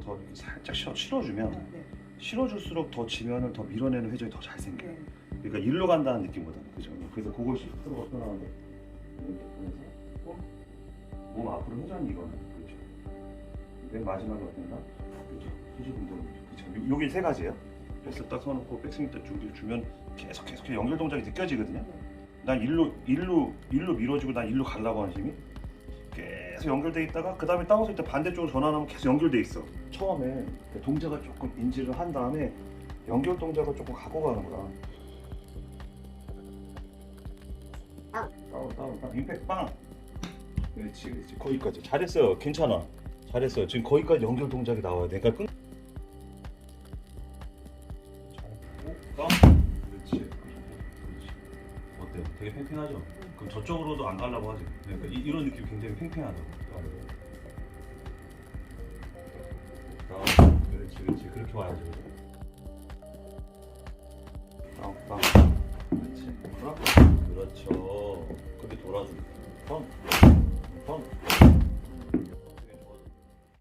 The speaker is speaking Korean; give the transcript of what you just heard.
더 살짝 실어, 실어주면 네. 실어줄수록 더 지면을 더 밀어내는 회전이 더 잘 생겨요. 네. 그러니까 일로 간다는 느낌보다는 그죠? 그래서 그걸 어떻게 나오는데 이렇게 보면서 어? 몸 앞으로 회전이 이거는 그렇죠. 맨 마지막에 어땠나? 그렇죠. 수직 운동 그렇죠. 요- 요게 세 가지예요. 패스 딱 서놓고 백스윙 때 준비 주면 계속 계속 연결 동작이 느껴지거든요. 난 일로 일로 일로 밀어주고 난 일로 가려고 하는 힘이 계속 연결돼 있다가 그 다음에 다운스일 때 반대쪽으로 전환하면 계속 연결돼 있어. 처음에 그 동작을 조금 인지를 한 다음에 연결 동작을 조금 갖고 가는 거야. 다운 다운 다운 임팩트 빵. 그렇지 그렇지 거기까지 잘했어요. 괜찮아. 잘했어요. 지금 거기까지 연결 동작이 나와야 돼. 그러니까 끈. 잘했고 빵. 어때요? 되게 팽팽하죠? 그럼 저쪽으로도 안 가려고 하지. 그러니까 이, 이런 느낌 굉장히 팽팽하다고. 다운. 그렇지 그렇지 그렇게 와야지. 다운 빵. 그렇지. 그렇죠. 그렇게 돌아주고. 펑. 펑.